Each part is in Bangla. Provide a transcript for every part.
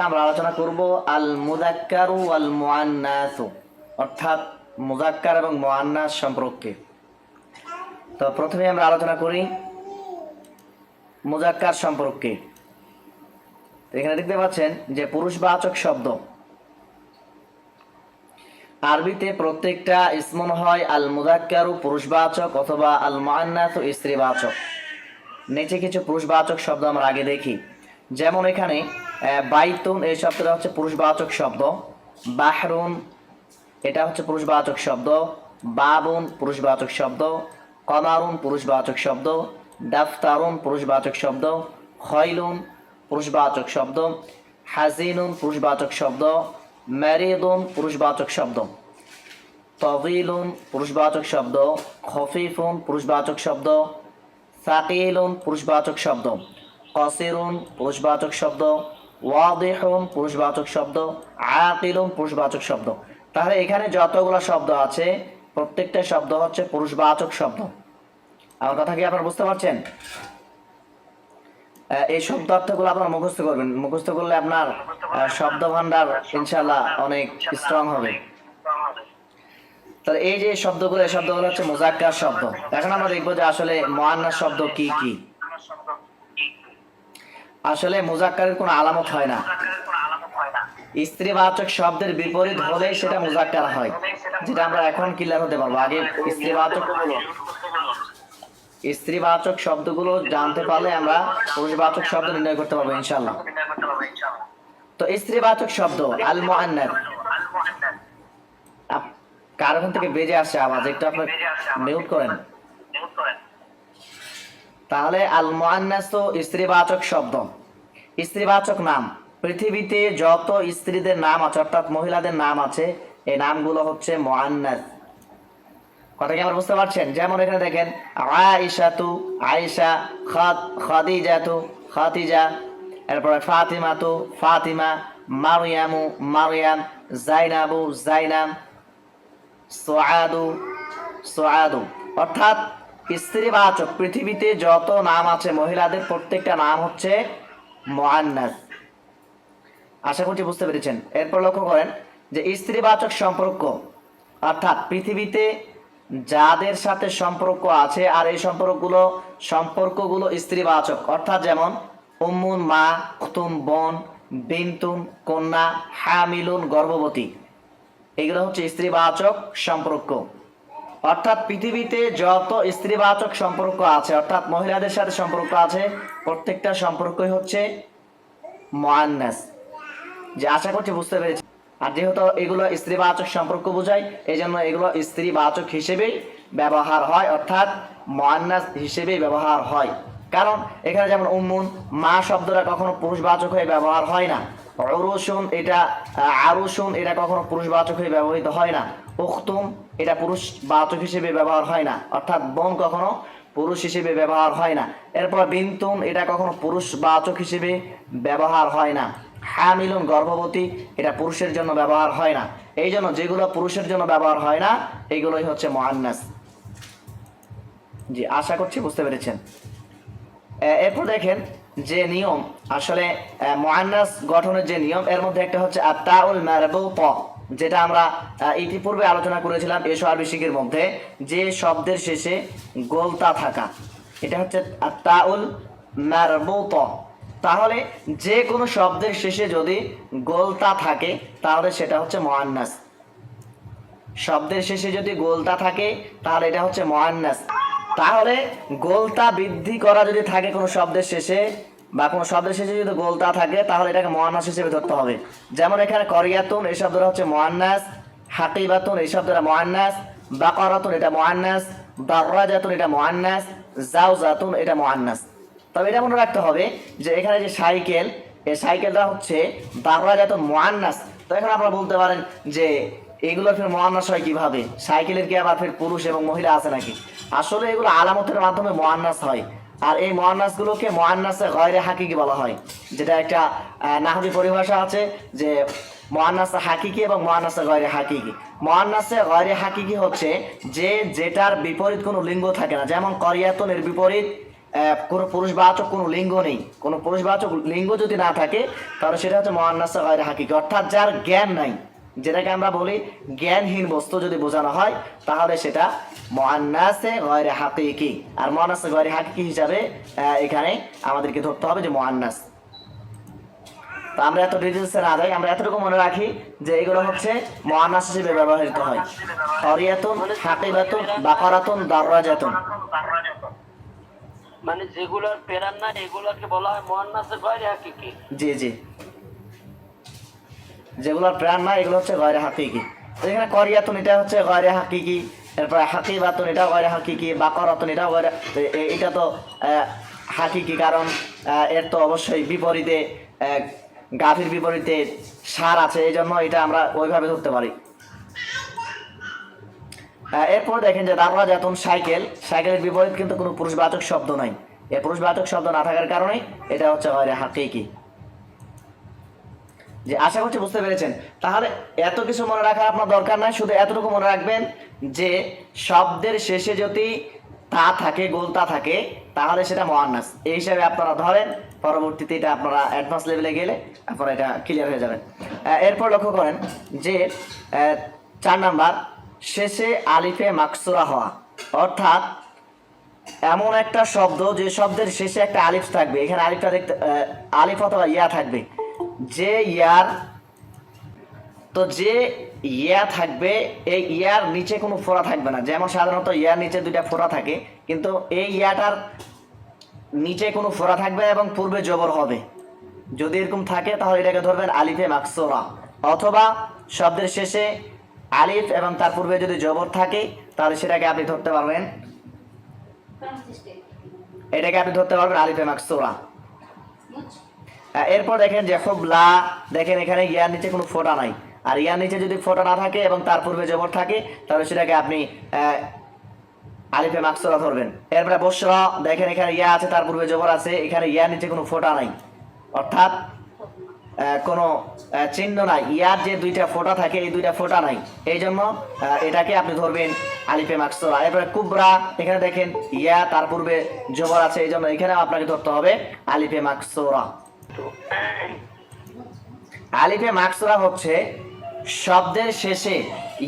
আমরা আলোচনা করব আল মুদাক্কারু আল মুআন্নাসু অর্থাৎ মুজাক্কার এবং মুআন্নাস সম্পর্কে। তো প্রথমে আমরা আলোচনা করি মুজাক্কার সম্পর্কে। এখানে দেখতে পাচ্ছেন যে পুরুষবাচক শব্দ। আরবিতে প্রত্যেকটা ইসমন হয় আল মুদাক্কারু পুরুষবাচক অথবা আল মুআন্নাসু স্ত্রীবাচক। নিচে কিছু পুরুষবাচক শব্দ আমরা আগে দেখি। যেমন এখানে বাইতুন এই শব্দটা হচ্ছে পুরুষবাচক শব্দ বাহরুন এটা হচ্ছে পুরুষবাচক শব্দ বাবুন পুরুষবাচক শব্দ কমারুন পুরুষবাচক শব্দ দাফতারুন পুরুষবাচক শব্দ খয়লুন পুরুষবাচক শব্দ হাজিনুন পুরুষবাচক শব্দ ম্যারিদুন পুরুষবাচক শব্দ তবিলুন পুরুষবাচক শব্দ খফিফুন পুরুষবাচক শব্দ সাকিলুন পুরুষবাচক শব্দ কসিরুন পুরুষবাচক শব্দ ওয়াদিহুন পুরুষবাচক শব্দ। আকিলুন পুরুষবাচক শব্দ। তাহলে এখানে যতগুলো শব্দ আছে, প্রত্যেকটা শব্দ হচ্ছে পুরুষবাচক শব্দ। আমার কথা কি আপনারা বুঝতে পারছেন? এই শব্দ অর্থগুলো আপনার মুখস্থ করবেন। মুখস্থ করলে আপনার শব্দ ভান্ডার ইনশাল্লাহ অনেক স্ট্রং হবে। তাহলে এই যে শব্দগুলো, এই শব্দগুলো হচ্ছে মোজাক্কার শব্দ। এখন আমরা দেখব যে আসলে মোয়ান্নাস শব্দ কি কি। আসলে মোজাক্কারের কোনো আলামত হয় না। স্ত্রীবাচক শব্দের বিপরীত হলে সেটা মোজাক্কার হয়, যেটা আমরা এখন ক্লিয়ার হতে পারব। আগে স্ত্রীবাচক স্ত্রীবাচক শব্দগুলো জানতে পারলে আমরা পুরুষবাচক শব্দ নির্ণয় করতে পারব ইনশাল্লাহ তো স্ত্রীবাচক শব্দ আল কার ওখান থেকে বেজে আসে আওয়াজ? একটু আপনার মিউট করেন। তাহলে আল মুআন্নাস তো স্ত্রীবাচক শব্দ। স্ত্রীবাচক নাম। পৃথিবীতে যত স্ত্রীদের নাম আছে, অর্থাৎ মহিলাদের নাম আছে, এই নামগুলো হচ্ছে মুআন্নাস। কথা কি আমরা বুঝতে পারছেন? যেমন এখানে দেখেন আয়েশা এরপরে ফাতিমা মারিয়ামু মারিয়াম জাইনাবু, জাইনাম সোয়াদু সোয়াদু অর্থাৎ স্ত্রীবাচক পৃথিবীতে যত নাম আছে, মহিলাদের প্রত্যেকটা নাম হচ্ছে মোয়ান্নাস আশা করছি বুঝতে পেরেছেন। এরপর লক্ষ্য করেন যে স্ত্রীবাচক সম্পর্ক, অর্থাৎ পৃথিবীতে যাদের সাথে সম্পর্ক আছে, আর এই সম্পর্কগুলো সম্পর্কগুলো স্ত্রীবাচক। অর্থাৎ যেমন উম্মুন, মা খুতুন বোন বিন্তুন কন্যা, হামিলুন, গর্ভবতী। এগুলো হচ্ছে স্ত্রীবাচক সম্পর্ক। অর্থাৎ পৃথিবীতে যত স্ত্রীবাচক সম্পর্ক আছে অর্থাৎ মহিলাদের সাথে সম্পর্ক আছে প্রত্যেকটা সম্পর্কই হচ্ছে মোয়ান্নাস। যে আশা করছি বুঝতে পেরেছি। আর যেহেতু এগুলো স্ত্রীবাচক সম্পর্ক বোঝায় এই জন্য এগুলো স্ত্রীবাচক হিসেবেই ব্যবহার হয় অর্থাৎ মোয়ান্নাস হিসেবেই ব্যবহার হয়। কারণ এখানে যেমন উম্মুন মা শব্দটা কখনো পুরুষবাচক হয়ে ব্যবহার হয় না। অরুষুন এটা আহ, আরুষুন এটা কখনো পুরুষবাচক হয়ে ব্যবহৃত হয় না। উখতুম, এটা পুরুষবাচক হিসেবে ব্যবহার হয় না। অর্থাৎ বোন কখনো পুরুষ হিসেবে ব্যবহার হয় না। এরপর বিন্তুন এটা কখনো পুরুষবাচক হিসেবে ব্যবহার হয় না। হামিলুন, গর্ভবতী, এটা পুরুষের জন্য ব্যবহার হয় না। এই জন্য যেগুলো পুরুষের জন্য ব্যবহার হয় না, এগুলোই হচ্ছে মহান্নাস জি, আশা করছি বুঝতে পেরেছেন। এরপর দেখেন যে নিয়ম, আসলে মোয়ান্নাস গঠনের যে নিয়ম, এর মধ্যে একটা হচ্ছে আত্মাউল মারবুত। যেটা আমরা ইতিপূর্বে আলোচনা করেছিলাম এসো আরবি শিখের মধ্যে, যে শব্দের শেষে গোলতা থাকা। এটা হচ্ছে আত্মাউল মারবুত। তাহলে যে কোনো শব্দের শেষে যদি গোলতা থাকে, তাহলে সেটা হচ্ছে মোয়ান্নাস শব্দের শেষে যদি গোলতা থাকে, তাহলে এটা হচ্ছে মহান্নাস তাহলে গোলতা বৃদ্ধি করা যদি থাকে কোনো শব্দের শেষে বা কোনো শব্দের শেষে যদি গোলতা থাকে, তাহলে এটাকে মহান্নাস হিসেবে ধরতে হবে। যেমন এখানে করিয়াতুন, এই শব্দটা হচ্ছে মহান্নাস হাকিবাতুন, এই শব্দটা মহান্নাস বাকরাতুন, এটা মহান্নাস দার্রাজাতুন, এটা মহান্নাস জাউজাতুন এটা মহান্নাস তবে এটা মনে রাখতে হবে যে এখানে যে সাইকেল, এই সাইকেলটা হচ্ছে দার্রাজাতুন মহান্নাস তো এখন আপনারা বলতে পারেন যে এগুলো ফের মহান্নাস হয় কীভাবে? সাইকেলের কি আবার ফের পুরুষ এবং মহিলা আছে নাকি? আসলে এগুলো আলামতের মাধ্যমে মহান্নাস হয়। আর এই মহান্নাসগুলোকে মহান্নাসে গয়রে হাকিকি বলা হয়, যেটা একটা নাহবি পরিভাষা আছে যে মহান্নাসে হাকিকি এবং মহান্নাসে গয়রে হাকিকি। মহান্নাসে গয়রে হাকিকি হচ্ছে যে যেটার বিপরীত কোনো লিঙ্গ থাকে না। যেমন করিয়াতনের বিপরীত কোনো পুরুষবাচক কোনো লিঙ্গ নেই। কোনো পুরুষবাচক লিঙ্গ যদি না থাকে, তাহলে সেটা হচ্ছে মহান্নাসে গয়রে হাকিকি। অর্থাৎ যার জ্ঞান নাই যেটাকে আমরা বলি জ্ঞানহীন বস্তু যদি বোঝানো হয় তাহলে সেটা মহান্নাসে গয়রে হাকিকি। আর মহান্নাসে গয়রে হাকিকি হিসাবে এখানে আমাদেরকে ধরতে হবে যে মহান্নাস তো আমরা এত ডিটেলসে না যাই আমরা এতটুকু মনে রাখি যে এগুলো হচ্ছে মহানাস হিসেবে ব্যবহৃত হয়। হরিয়াতুন হাকিবাতুন বাকরাতুন দাররাজাতুন। মানে যেগুলোর পেরান না এগুলোকে বলা হয় মোহান্নাসের গয়রে হাকিকি। জি জি। যেগুলোর প্রাণ না, এগুলো হচ্ছে গয়রে হাকিকি। এখানে করিয়াতুন, এটা হচ্ছে গয়রে হাকিকি। এরপরে হাকিবাতুন এটা গয়রে হাকিকি। বাকরাতুন এটা গয়রে এ- এটা তো হাকিকি কারণ এর তো অবশ্যই বিপরীতে গাভীর বিপরীতে সার আছে এই জন্য এটা আমরা ওইভাবে ধরতে পারি। এরপর দেখেন যে দারোয়া জাতুন সাইকেল। সাইকেলের বিপরীত কিন্তু কোনো পুরুষবাচক শব্দ নাই। এই পুরুষবাচক শব্দ না থাকার কারণে এটা হচ্ছে গয়রে হাকিকি। যে আশা করছি বুঝতে পেরেছেন। তাহলে এত কিছু মনে রাখার আপনার দরকার নাই, শুধু এতটুকু মনে রাখবেন যে শব্দের শেষে যদি তা থাকে গোলতা থাকে, তাহলে সেটা মহান্নাস। এই হিসাবে আপনারা ধরেন, পরবর্তীতে এটা আপনারা অ্যাডভান্স লেভেলে গেলে আপনারা এটা ক্লিয়ার হয়ে যাবেন। এরপর লক্ষ্য করেন যে চার নাম্বার, শেষে আলিফে মাকসুরা হওয়া। অর্থাৎ এমন একটা শব্দ যে শব্দের শেষে একটা আলিফ থাকবে। এখানে আলিফটা দেখতে আলিফ অথবা ইয়া থাকবে। যে ইয়ার তো যে ইয়া থাকবে এই ইয়ার নিচে কোনো ফোড়া থাকবে না। যেমন সাধারণত ইয়ার নিচে দুইটা ফোড়া থাকে কিন্তু এই ইয়াটার নিচে কোনো ফোড়া থাকবে এবং পূর্বে জবর হবে। যদি এরকম থাকে তাহলে এটাকে ধরবেন আলিফে মাকসোরা অথবা শব্দের শেষে আলিফ এবং তার পূর্বে যদি জবর থাকে তাহলে সেটাকে আপনি ধরতে পারবেন। এটাকে আপনি ধরতে পারবেন আলিফে মাকসুরা এরপর দেখেন যে লা, দেখেন এখানে ইয়ার নিচে কোনো ফোঁটা নাই। আর ইয়ার নিচে যদি ফোঁটা না থাকে এবং তার পূর্বে জবর থাকে, তাহলে সেটাকে আপনি আলিফে মাকসুরা ধরবেন। এরপরে বসরা দেখেন এখানে ইয়া আছে, তার পূর্বে জবর আছে, এখানে ইয়ার নিচে কোনো ফোঁটা নাই। অর্থাৎ কোনো চিহ্ন নাই। ইয়ার যে দুইটা ফোঁটা থাকে, এই দুইটা ফোঁটা নাই। এই জন্য এটাকে আপনি ধরবেন আলিফে মাকসুরা এরপরে কুবরা, এখানে দেখেন ইয়া, তার পূর্বে জবর আছে, এই জন্য এখানেও আপনাকে ধরতে হবে আলিফে মাকসুরা আলিফে মাকসুরা হচ্ছে, শব্দের শেষে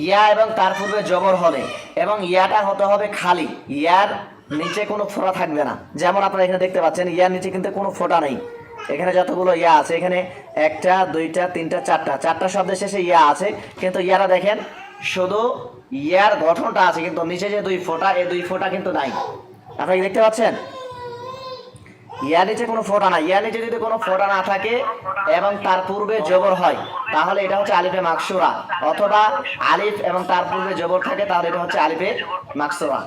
ইয়া এবং তার পূর্বে জবর হবে এবং ইয়াটা হতে হবে খালি। ইয়ার নিচে কোনো ফোঁটা থাকবে না। যেমন আপনারা এখানে দেখতে পাচ্ছেন, ইয়ার নিচে কিন্তু কোনো ফোঁটা নেই। এখানে যতগুলো ইয়া আছে, এখানে একটা, দুইটা, তিনটা, চারটা। চারটা শব্দের শেষে ইয়া আছে, কিন্তু ইয়ারা দেখেন, শুধু ইয়ার গঠনটা আছে, কিন্তু নিচে যে দুই ফোঁটা, এই দুই ফোঁটা কিন্তু নাই। আপনারা দেখতে পাচ্ছেন? ইয়ার নিচে কোনো ফোটা না। ইয়ার নিচে যদি কোনো ফোটা না থাকে এবং তার পূর্বে জবর হয় তাহলে এটা হচ্ছে আলিফে মাকসুরা। অথবা আলিফ এবং তার পূর্বে জবর থাকে তাহলে এটা হচ্ছে আলিফে মাকসুরা।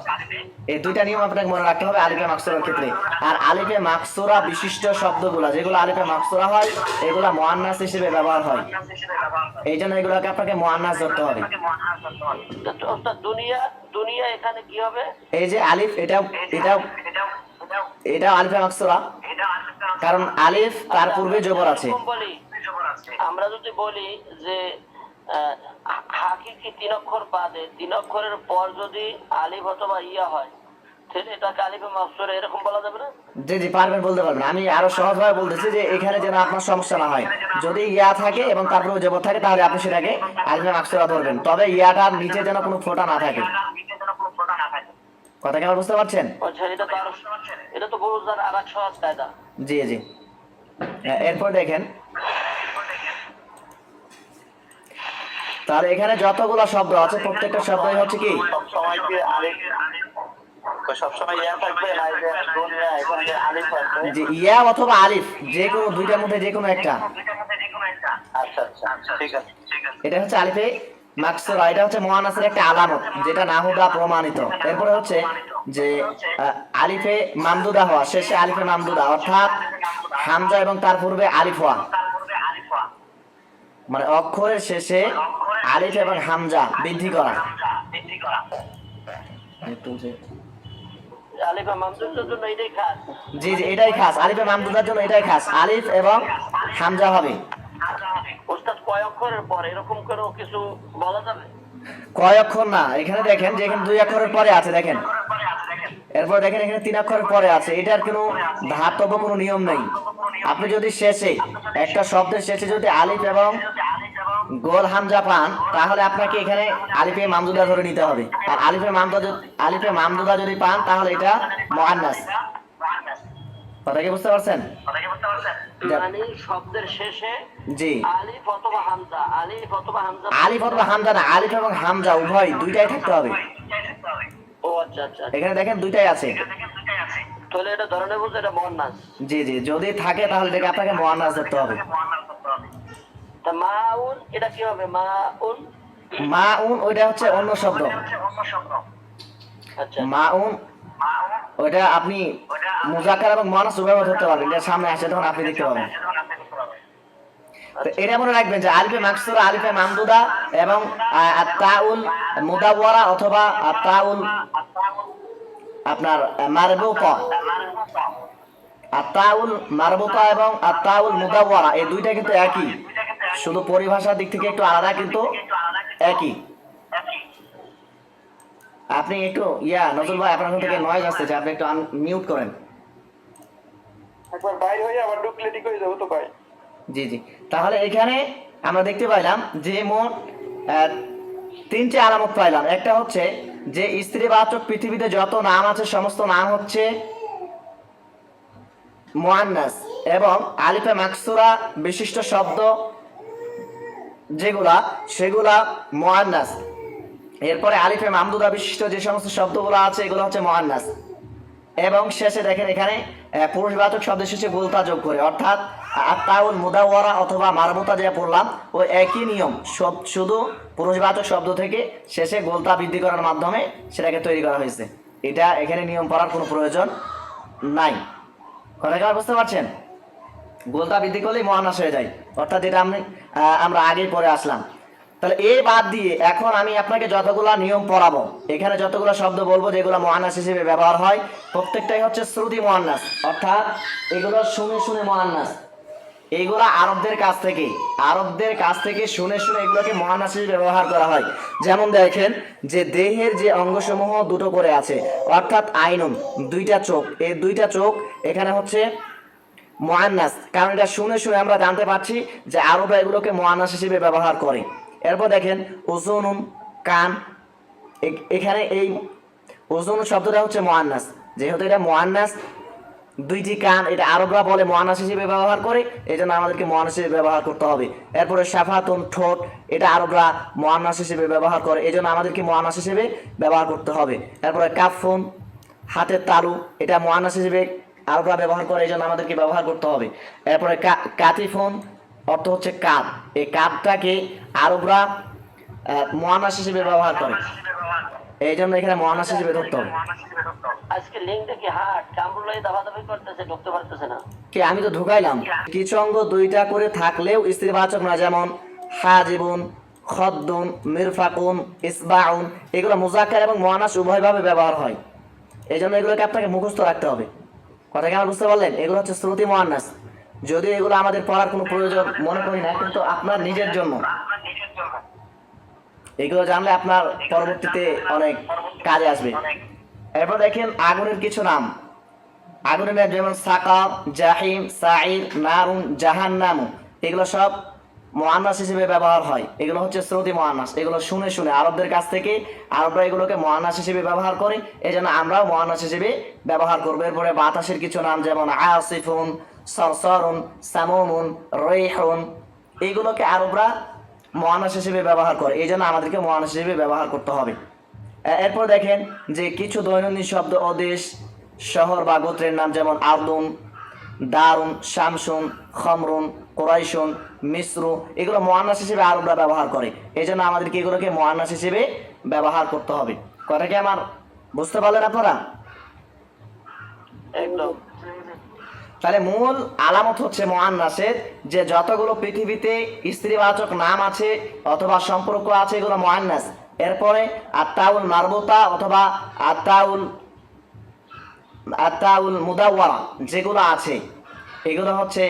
এই দুইটা নিয়ম আপনাকে মনে রাখতে হবে আলিফে মাকসুরার ক্ষেত্রে। আর আলিফে মাকসুরা বিশিষ্ট শব্দগুলো যেগুলো আলিফে মাকসুরা হয় এগুলো মোয়ান্নাস হিসেবে ব্যবহার হয়। এই জন্য এগুলোকে আপনাকে মোয়ান্নাস ধরতে হবে। দুনিয়া দুনিয়া এখানে কি হবে? এই যে আলিফ এটা এটা এটা আলিফে মাকসুরা। কারণ আলিফ তার পূর্বে জবর আছে। আমরা যদি বলি যে হাকিকি তিন অক্ষর বাদে? তিন অক্ষরের পর যদি আলিফ অথবা ইয়া হয় জি জি পারবেন বলতে পারবেন। আমি আরও সহজভাবে বলতেছি যে এখানে যেন আপনার সমস্যা না হয়। যদি ইয়া থাকে এবং তারপরে জবর থাকে তাহলে আপনি সেটাকে আলিফে মাকসুরা ধরবেন। তবে ইয়াটার নিচে যেন কোনো ফোটা না থাকে। কথা কি আমার বুঝতে পারছেন? এটা তো আরও এটা তো বোঝার আর এক সহজ কায়দা। জি জি। এরপর দেখেন। তাহলে এখানে যতগুলো শব্দ আছে প্রত্যেকটা শব্দই হচ্ছে কি? ইয়া অথবা আলিফ যে কোনো দুইটার মধ্যে যে কোনো একটা। আচ্ছা আচ্ছা। ঠিক আছে। এটা হচ্ছে আলিফে মাকসুরা এটা হচ্ছে মহানাসের একটা আলামত যেটা নাহুদা প্রমাণিত। এরপরে হচ্ছে যে আলিফে মামদুদা হওয়া শেষে আলিফে মামদুদা অর্থাৎ হামজা এবং তার পূর্বে আলিফ হওয়া। মানে অক্ষরের শেষে আলিফ এবং হামজা বৃদ্ধি করা। জি জি এটাই খাস। আলিফে মামদুদার জন্য এটাই খাস। আলিফ এবং হামজা হবে। পর এরকম করে কিছু বলা যাবে? না এখানে দেখেন যে এখানে দুই অক্ষরের পরে আছে দেখেন। এরপর দেখেন এখানে তিন অক্ষরের পরে আছে এটার কোনো ধাতব কোনো নিয়ম নেই। আপনি যদি শেষে একটা শব্দের শেষে যদি আলিফ এবং গোল হামজা পান তাহলে আপনাকে এখানে আলিফে মামদুদা ধরে নিতে হবে। আর আলিফে মামদুদা যদি- আলিফে মামদুদা যদি পান তাহলে এটা মুআন্নাস। কথা কি বুঝতে পারছেন? মানে শব্দের শেষে জি। আলিফ অথবা হামজা আলিফ অথবা হামজা। আলিফ অথবা হামজা না আলিফ এবং হামজা উভয় দুইটাই থাকতে হবে। ও আচ্ছা আচ্ছা। এখানে দেখেন দুইটাই আছে। তাহলে এটা ধরনের বলতে এটা মহানাস জি জি যদি থাকে তাহলে এটাকে আপনাকে মুআন্নাস ধরতে হবে। তা মাউন এটা কি হবে? মাউন? মাউন ওইটা হচ্ছে অন্য শব্দ। আচ্ছা। মাউন ওইটা আপনি মুজাক্কার এবং মুআন্নাস উভয় ধরতে পারবেন। এটা সামনে আসে, তখন আপনি দেখতে পাবেন। এটা মনে রাখবেন যে আলিফে মাকসুরা আলিফে মামদুদা এবং আত-তাউল মুদাওয়ারা অথবা আত-তাউল আপনার মারবুতা। আত-তাউল মারবুতা এবং আত-তাউল মুদাওয়ারা, এই দুইটা কিন্তু একই। শুধু পরিভাষার দিক থেকে একটু আলাদা কিন্তু একই। আপনি একটু ইয়া নজরুল ভাই আপনার থেকে নয়েজ আসতেছে আপনি একটু মিউট করেন। একবার বাইরে হয়ে আবার ঢুকলে ঠিক হয়ে যাব তো ভাই। জি জি। তাহলে এখানে আমরা দেখতে পাইলাম যে মোট তিনটে আলামত পাইলাম। একটা হচ্ছে যে স্ত্রীবাচক পৃথিবীতে যত নাম আছে সমস্ত নাম হচ্ছে মোয়ান্নাস এবং আলিফে মাকসুরা বিশিষ্ট শব্দ যেগুলা সেগুলা মোয়ান্নাস। এরপরে আলিফে মামদুদা বিশিষ্ট যে সমস্ত শব্দগুলো আছে, এগুলো হচ্ছে মোয়ান্নাস এবং শেষে দেখেন এখানে পুরুষবাচক শব্দ শেষে গোলতা যোগ করে। অর্থাৎ আত্মাউল মুদাওয়ারা অথবা মারবুতা যেটা পড়লাম, ওই একই নিয়ম। সব, শুধু পুরুষবাচক শব্দ থেকে শেষে গোলতা বৃদ্ধি করার মাধ্যমে সেটাকে তৈরি করা হয়েছে। এটা এখানে নিয়ম পড়ার কোনো প্রয়োজন নাই। কথা বুঝতে পারছেন? গোলতা বৃদ্ধি করলেই মহানাস হয়ে যায়। অর্থাৎ যেটা আমি আমরা আগেই পরে আসলাম। তাহলে এই বাদ দিয়ে এখন আমি আপনাকে যতগুলো নিয়ম পড়াবো, এখানে যতগুলো শব্দ বলব যেগুলো মহানাস হিসেবে ব্যবহার হয়, প্রত্যেকটাই হচ্ছে শ্রুতি মহান্নাস অর্থাৎ এগুলো শুনে শুনে মহান্নাস এইগুলো আরবদের কাছ থেকে, আরবদের কাছ থেকে শুনে শুনে এগুলোকে মহানাস হিসেবে ব্যবহার করা হয়। যেমন দেখেন যে দেহের যে অঙ্গসমূহ দুটো করে আছে, অর্থাৎ আইনম দুইটা চোখ। এই দুইটা চোখ এখানে হচ্ছে মোয়ান্নাস কারণ এটা শুনে শুনে আমরা জানতে পারছি যে আরবরা এগুলোকে মহানাস হিসেবে ব্যবহার করে। এরপর দেখেন ওজনুন কান এখানে এই ওজন শব্দটা হচ্ছে মোয়ান্নাস। যেহেতু এটা মোয়ান্নাস, দুইটি কান, এটা আরবরা বলে মোয়ানাস হিসেবে ব্যবহার করে এই জন্য আমাদেরকে মোয়ানাস হিসেবে ব্যবহার করতে হবে। এরপরে সাফাতুন ঠোঁট, এটা আরবরা মহানাস হিসেবে ব্যবহার করে এই জন্য আমাদেরকে মহানাস হিসেবে ব্যবহার করতে হবে। এরপরে কাফুন হাতের তালু, এটা মোয়ানাস হিসেবে আরবরা ব্যবহার করে এই জন্য আমাদেরকে ব্যবহার করতে হবে। এরপরে কাতিফোন অর্থ হচ্ছে কাপ। এই কাপটাকে আরবরা আহ, মোয়ানাস হিসেবে ব্যবহার করে। এই জন্য এখানে মোয়ানাস হিসেবে ধরতে হবে। আজকে লিঙ্ক দেখি হাট কামরুলাই দাবাদাবি করতেছে ঢুকতে পারতেছে না। কে আমি তো ঢুকাইলাম। কিছু অঙ্গ দুইটা করে থাকলেও স্ত্রীবাচক না যেমন হাজিবুন খদ্দুন মিরফাকুন ইসবাউন এগুলো মুজাক্কার এবং মহানাস উভয়ভাবে ব্যবহার হয়। এই জন্য এগুলোকে আপনাকে মুখস্থ রাখতে হবে। কথা কি আমার বুঝতে পারলেন? এগুলো হচ্ছে শ্রুতি মহানাস। যদিও এগুলো আমাদের পড়ার কোনো প্রয়োজন মনে করি না, কিন্তু আপনার নিজের জন্য। এগুলো জানলে আপনার পরবর্তীতে অনেক কাজে আসবে। এরপর দেখেন আগুনের কিছু নাম। আগুনের নাম যেমন সাকাব জাহিম সাইর নারুন, জাহান্নামু। এগুলো সব মোয়ান্নাস হিসেবে ব্যবহার হয়। এগুলো হচ্ছে শ্রুতি মোয়ান্নাস এগুলো শুনে শুনে আরবদের কাছ থেকে আরবরা এগুলোকে মোয়ান্নাস হিসেবে ব্যবহার করে। এই জন্য আমরাও মোয়ান্নাস হিসেবে ব্যবহার করব। এরপরে বাতাসের কিছু নাম যেমন আসিফুন সরসরুন, সামুমুন রেহুন এইগুলোকে আরবরা মহানাস হিসেবে ব্যবহার করে। এই জন্য আমাদেরকে মহানাস হিসেবে ব্যবহার করতে হবে। এরপর দেখেন যে কিছু দৈনন্দিন শব্দ ও দেশ শহর বা গোত্রের নাম যেমন আর্দুন, দারুণ, শামসুন, খমরুন, কোরাইশুন মিশ্রু এগুলো মহানাস হিসেবে আরবরা ব্যবহার করে। এই জন্য আমাদেরকে এগুলোকে মোয়ান্নাস হিসেবে ব্যবহার করতে হবে। কথা কি আমার? বুঝতে পারলেন আপনারা? একদম। তাহলে মূল আলামত হচ্ছে মোয়ান্নাসের যে যতগুলো পৃথিবীতে স্ত্রীবাচক নাম আছে অথবা সম্পর্ক আছে এগুলো মোয়ান্নাস এরপরে আত্মাউল মারবুতা অথবা আত্মাউল আত্মাউল মুদাওয়ারা যেগুলো আছে, এগুলো হচ্ছে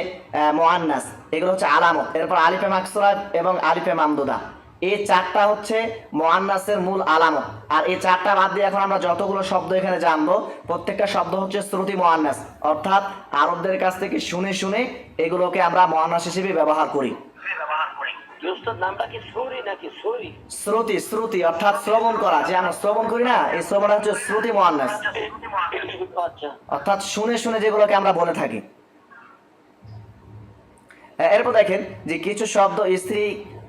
মোয়ান্নাস এগুলো হচ্ছে আলামত। এরপর আলিফে মাকসুরা এবং আলিফে মামদুদা। এই চারটা হচ্ছে মোয়ান্নাসের মূল আলামত। আর এই চারটা বাদ দিয়ে এখন আমরা যতগুলো শব্দ এখানে জানব প্রত্যেকটা শব্দ হচ্ছে শ্রুতি মোয়ান্নাস অর্থাৎ আরবদের কাছ থেকে শুনে শুনে এগুলোকে আমরা মোয়ান্নাস হিসেবে ব্যবহার করি। শ্রুতি শ্রুতি অর্থাৎ শ্রবণ করা। যে আমরা শ্রবণ করি না এই শ্রবণ হচ্ছে শ্রুতি মোয়ান্নাস আচ্ছা। অর্থাৎ শুনে শুনে যেগুলোকে আমরা বলে থাকি। এরপর দেখেন যে কিছু শব্দ স্ত্রী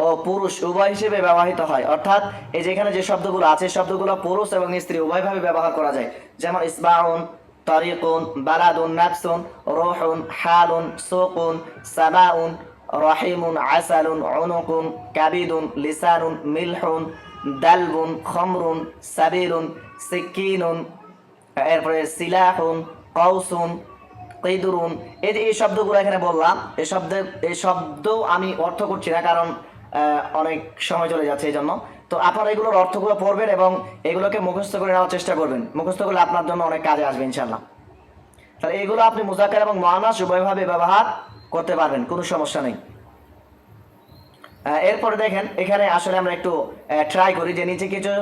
ও পুরুষ উভয় হিসেবে ব্যবহৃত হয়। অর্থাৎ এই যেখানে যে শব্দগুলো আছে শব্দগুলো পুরুষ এবং স্ত্রী উভয়ভাবে ব্যবহার করা যায়। যেমন ইসবাউন, তরিকুন, বালাদুন, নাফসুন, রোহুন, হালুন, সুকুন, সাবাউন, রহিমুন, আসালুন অনুকুন কাবিদুন, লিসানুন, মিলহুন, দালবুন, খমরুন সাবিরুন সিকিনুন এরপরে সিলাহুন কৌসুন কৈদুরুন এই যে এই শব্দগুলো এখানে বললাম, এই শব্দ এই শব্দ আমি অর্থ করছি না, কারণ অনেক সময় চলে যাচ্ছে এই জন্য। তো আপনারা এগুলোর অর্থগুলো পড়বেন এবং এগুলোকে মুখস্থ করে নেওয়ার চেষ্টা করবেন। মুখস্থ করলে আপনার জন্য অনেক কাজে আসবে ইনশাল্লাহ তাহলে এগুলো আপনি মুজাকার এবং মহানাস উভয়ভাবে ব্যবহার করতে পারবেন, কোনো সমস্যা নেই। এরপরে দেখেন, এখানে আসলে আমরা একটু ট্রাই করি যে নিচে কিছু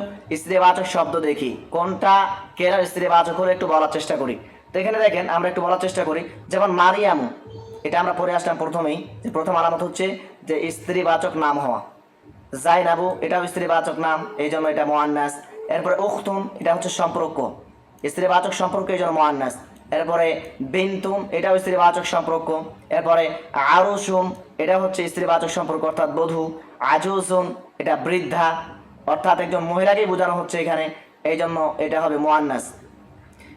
স্ত্রীবাচক শব্দ দেখি। কোনটা কেরার স্ত্রীবাচক হলে একটু বলার চেষ্টা করি। তো এখানে দেখেন, আমরা একটু বলার চেষ্টা করি। যেমন মারিয়ামু, এটা আমরা পড়ে আসলাম প্রথমেই, যে প্রথম আলামত হচ্ছে যে স্ত্রীবাচক নাম হওয়া। জাইনাবু, এটাও স্ত্রীবাচক নাম, এই জন্য এটা মোয়ান্নাস এরপরে উখতুম, এটা হচ্ছে সম্পর্ক। স্ত্রীবাচক সম্পর্ক, এই জন্য মোয়ান্নাস এরপরে বিন্তুন এটাও স্ত্রীবাচক সম্পর্ক। এরপরে আরুসুন এটা হচ্ছে স্ত্রীবাচক সম্পর্ক, অর্থাৎ বধূ। আজুসুন এটা বৃদ্ধা। অর্থাৎ একজন মহিলাকেই বোঝানো হচ্ছে এখানে, এই জন্য এটা হবে মোয়ান্নাস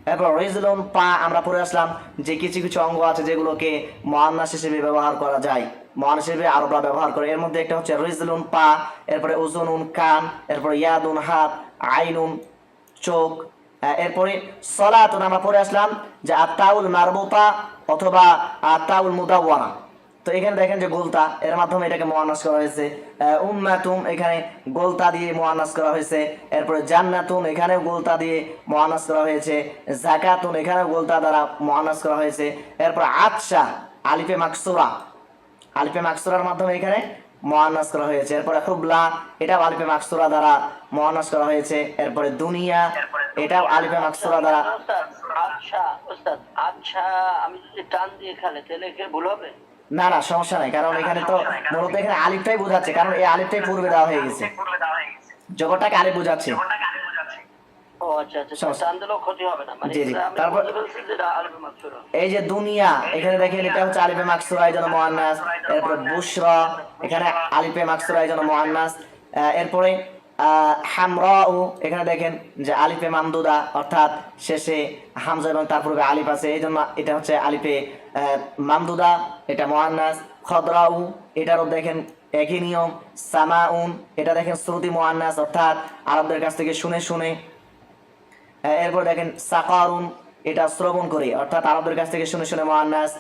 এরপর রেজলন পা, আমরা পড়ে আসলাম যে কিছু কিছু অঙ্গ আছে যেগুলোকে মহান্নাস হিসেবে ব্যবহার করা যায়। মহান হিসেবে আরবরা ব্যবহার করে। এর মধ্যে একটা হচ্ছে রিজলুন পা, এরপরে উজুনুন কান, এরপরে ইয়াদুন হাত, আইনুন চোখ এরপরে সলাতুন আমরা পড়ে আসলাম যে আত্মাউল মারবুতা অথবা আত্মাউল মুদাওয়ানা তো এখানে দেখেন যে গোলতা, এর মাধ্যমে এটাকে মোয়ানাস করা হয়েছে। উম্মাতুম এখানে গোলতা দিয়ে মোয়ানাস করা হয়েছে। এরপরে জান্নাতুন এখানেও গোলতা দিয়ে মোয়ানাস করা হয়েছে। জাকাতুন এখানেও গোলতা দ্বারা মোয়ানাস করা হয়েছে। এরপর আতসা আলিফে মাকসুরা। আলিফে মাকসুরার মাধ্যমে এখানে মোয়ানাস করা হয়েছে। এরপরে হুবলা, এটাও আলিফে মাকসুরা দ্বারা মোয়ানাস করা হয়েছে। এরপরে দুনিয়া, এটাও আলিফে মাকসুরা দ্বারা আচ্ছা আচ্ছা আমি যদি টান দিয়ে খেলে, তাহলে ভুল হবে? না না সমস্যা নাই কারণ এখানে তো মূলত এখানে আলিফটাই বোঝাচ্ছে কারণ এই আলিফটাই পূর্বে দেওয়া হয়ে গেছে। জগৎটাকে আলিফ বোঝাচ্ছে। আচ্ছা আচ্ছা মানে তারপর-। এই যে দুনিয়া এখানে দেখেন এটা হচ্ছে আলিফে মাকসুরা এই জন্য মোয়ান্নাস এরপরে বুশরা এখানে আলিফে মাকসুরা এই জন্য মোয়ান্নাস আহ, এরপরে আহ, হামরাউ এখানে দেখেন যে আলিফে মামদুদা অর্থাৎ শেষে হামজা এবং তার পূর্বে আলিফ আছে এই জন্য এটা হচ্ছে আলিফে আহ, মামদুদা, এটা মোয়ান্নাস খদরাউ, এটারও দেখেন একই নিয়ম, সামাউন, এটা দেখেন শ্রুতি মোয়ান্নাস অর্থাৎ আরবদের কাছ থেকে শুনে শুনে। এরপর দেখেন সাকারুন, এটা শ্রবণ করে, অর্থাৎ আরবদের কাছ থেকে শুনে শুনে মোয়ান্নাস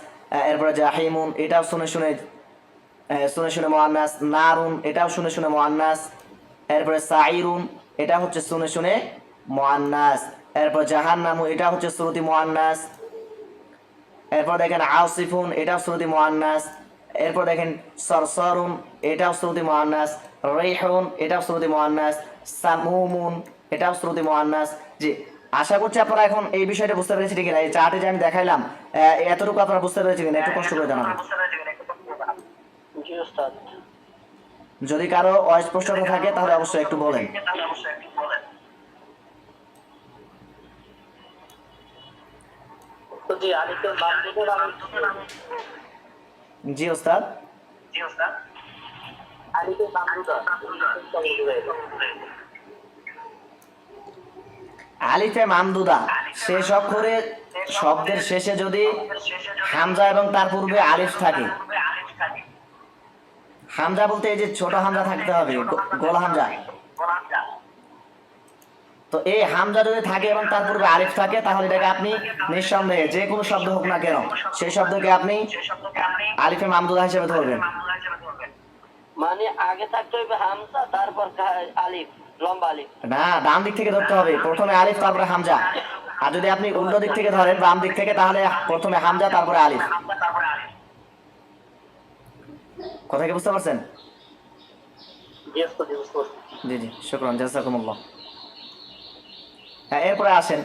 এরপরে জাহিমুন, এটাও শুনে শুনে শুনে শুনে মোয়ান্নাস নারুন, এটাও শুনে শুনে মোয়ান্নাস এরপরে সাইরুন এটা হচ্ছে শুনে শুনে মোয়ান্নাস এরপর জাহান্নামু এটা হচ্ছে শ্রুতি মোয়ান্নাস এরপর দেখেন আসিফুন, এটাও শ্রুতি মোয়ান্নাস এরপর দেখেন সরসরুন, এটাও শ্রুতি মোয়ান্নাস রেহুন, এটাও শ্রুতি মোয়ান্নাস সামুমুন, এটাও শ্রুতি মোয়ান্নাস জি, আশা করছি আপনারা এখন এই বিষয়টা বুঝতে পেরেছি কিনা এই চার্টে যে আমি দেখাইলাম এতটুকু আপনারা বুঝতে পেরেছি কিনা? একটু কষ্ট করে জানাবেন যদি কারও অস্পষ্টতা থাকে, তাহলে অবশ্যই একটু বলেন তো জি ওস্তাদ। আলিফে মামদুদা শেষ অক্ষরে শব্দের শেষে যদি হামজা এবং তার পূর্বে আলিফ থাকে। হামজা বলতে এই যে ছোট হামজা থাকতে হবে গোল হামজা। তো এই হামজা যদি থাকে এবং তার পূর্বে আলিফ থাকে তাহলে এটাকে আপনি নিঃসন্দেহে যে কোনো শব্দ হোক না কেন সেই শব্দকে আপনি আলিফে মামদুদা হিসেবে ধরবেন। মানে আগে থাকতে হবে হামজা তারপর আলিফ লম্বা আলিফ। না ডান দিক থেকে ধরতে হবে। প্রথমে আলিফ তারপরে হামজা। আর যদি আপনি উল্টো দিক থেকে ধরেন বাম দিক থেকে তাহলে প্রথমে হামজা তারপরে আলিফ। কথা কি বুঝতে পারছেন? জি জি শুক্রন জাজাকুমুল্লাহ। হ্যাঁ এরপরে আসেন।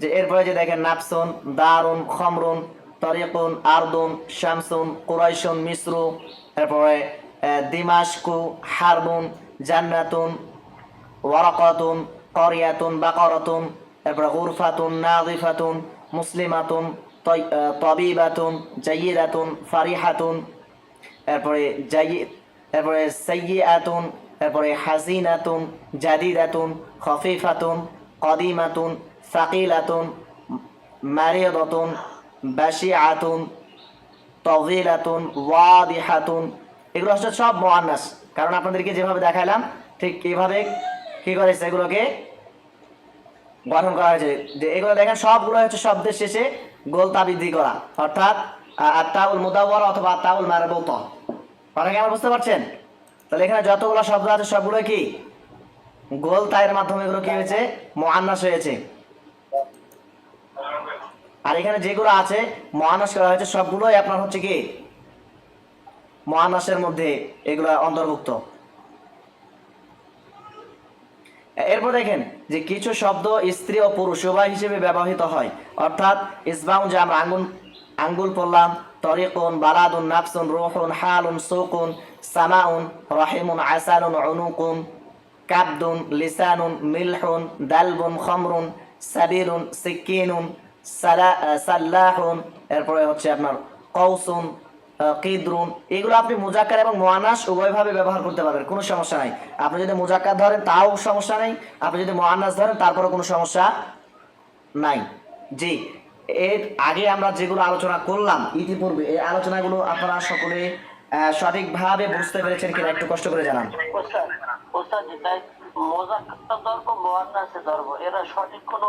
যে এরপরে যে দেখেন নাফসুন দারুণ খমরুন তরিকুন আরদুন শামসুন কুরাইশুন মিসরু এরপরে আহ, দিমাশকু হারবুন জান্নাতুন ওয়ারাকাতুন করিয়াতুন বাকারাতুন এরপরে গুরফাতুন নাজিফাতুন মুসলিমাতুন তবিবাতুন জাইয়িদাতুন ফারিহাতুন এরপরে জাই এরপরে সাইয়্যাতুন এরপরে হাসিনাতুন জাদিদাতুন খফিফাতুন কদিমাতুন, সাকিলাতুন মারিয়াতুন বাশিআতুন তভিলাতুন ওয়াদিহাতুন। এগুলো হচ্ছে সব মোয়ান্নাস কারণ আপনাদেরকে যেভাবে দেখাইলাম, ঠিক এইভাবে কি করেছে এগুলোকে গঠন করা হয়েছে। যে এগুলো দেখেন সবগুলো হচ্ছে শব্দের শেষে গোল তাবিদি করা। অর্থাৎ, আ- আত্তাউল মুদাওয়ার অথবা আত্তাউল মারবুত। অনেকে আমার বুঝতে পারছেন? তাহলে এখানে যতগুলো শব্দ আছে সবগুলো কি? গোল তায়ের মাধ্যমে এগুলো কি হয়েছে? মোয়ান্নাস হয়েছে। আর এখানে যেগুলো আছে মহানাস করা হয়েছে, সবগুলোই আপনার হচ্ছে কি? মহানাসের মধ্যে এগুলো অন্তর্ভুক্ত। এরপর দেখেন যে কিছু শব্দ স্ত্রী ও পুরুষ উভয় হিসেবে ব্যবহৃত হয়। অর্থাৎ, ইসবাউন যে আমরা আঙ্গুল আঙ্গুল পড়লাম, তরিকুন বালাদুন নাফসুন, রুহুন, হালুন, সুকুন, সামাউন, রহিমুন, আসালুন অনুকুন কাবদুন, লিসানুন, মিলহুন, দালবুন, খমরুন, সাবিরুন সিকিনুন সাল্লাহুন, এরপরে হচ্ছে আপনার কৌসুন কিদরুন। এগুলো আপনি মুজাক্কার এবং মোয়ানাস উভয়ভাবে ব্যবহার করতে পারবেন, কোনো সমস্যা নাই। আপনি যদি মুজাক্কার ধরেন, তাও সমস্যা নেই। আপনি যদি মোয়ান্নাস ধরেন তারপরে কোনো সমস্যা নাই। জি, এর আগে আমরা যেগুলো আলোচনা করলাম, ইতিপূর্বে এই আলোচনাগুলো আপনারা সকলে সঠিকভাবে বুঝতে পেরেছেন কিনা একটু কষ্ট করে জানান। ওস্তাদ ওস্তাদ জি, তাই মোজাক্কার ধরবো মোয়ান্নাসে ধরবো এরা সঠিক কোনো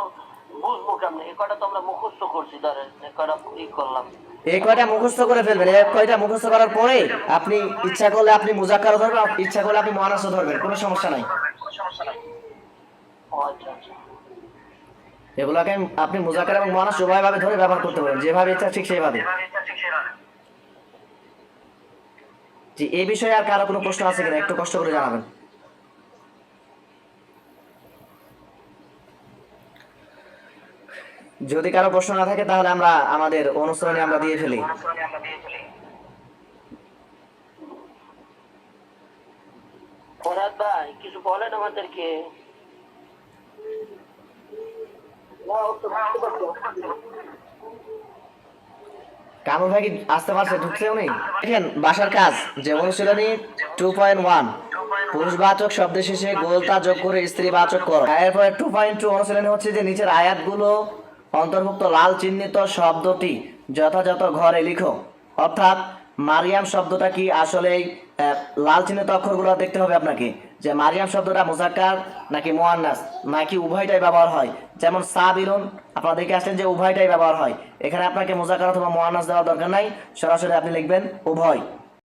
বুঝব কেমন? এ কটা তো আমরা মুখস্থ করছি ধরেন এ কটা ই করলাম। এই কয়টা মুখস্থ করে ফেলবেন? এই কয়টা মুখস্থ করার পরে আপনি ইচ্ছা করলে আপনি ধরবেন ইচ্ছা করলে আপনি মোয়ানাসও ধরবেন কোনো সমস্যা নাই। আচ্ছা আচ্ছা। এগুলোকে আপনি মুজাক্কার এবং উভয়ভাবে ধরে ব্যবহার করতে পারেন যেভাবে ইচ্ছা ঠিক সেইভাবে। জি এই বিষয়ে আর কারও কোনো প্রশ্ন আছে কিনা? একটু কষ্ট করে জানাবেন। যদি কারও প্রশ্ন না থাকে তাহলে আমরা আমাদের অনুসরণে আমরা দিয়ে ফেলি। ভাই কিছু বলেন আমাদেরকে। কামরুল ভাই কি আসতে পারছে? ঢুকছে উনি দেখেন, বাসার কাজ যে অনুশীলনী টু পয়েন্ট ওয়ান পুরুষবাচক শব্দের শেষে গোলতা যোগ করে স্ত্রীবাচক করো। এরপরে টু পয়েন্ট টু অনুশীলনী হচ্ছে যে নিচের আয়াতগুলো অন্তর্ভুক্ত লাল চিহ্নিত শব্দটি যথাযথ ঘরে লিখো। অর্থাৎ মারিয়াম শব্দটা কি আসলে লাল চিহ্নিত অক্ষরগুলো দেখতে হবে আপনাকে। যে মারিয়াম শব্দটা মুজাক্কার নাকি মোয়ান্নাস? নাকি উভয়টাই ব্যবহার হয়? যেমন সাবিরুন, আপনারা দেখে আসলেন যে উভয়টাই ব্যবহার হয়। এখানে আপনাকে মোজাক্কার অথবা মোয়ান্নাস দেওয়ার দরকার নাই। সরাসরি আপনি লিখবেন, উভয়।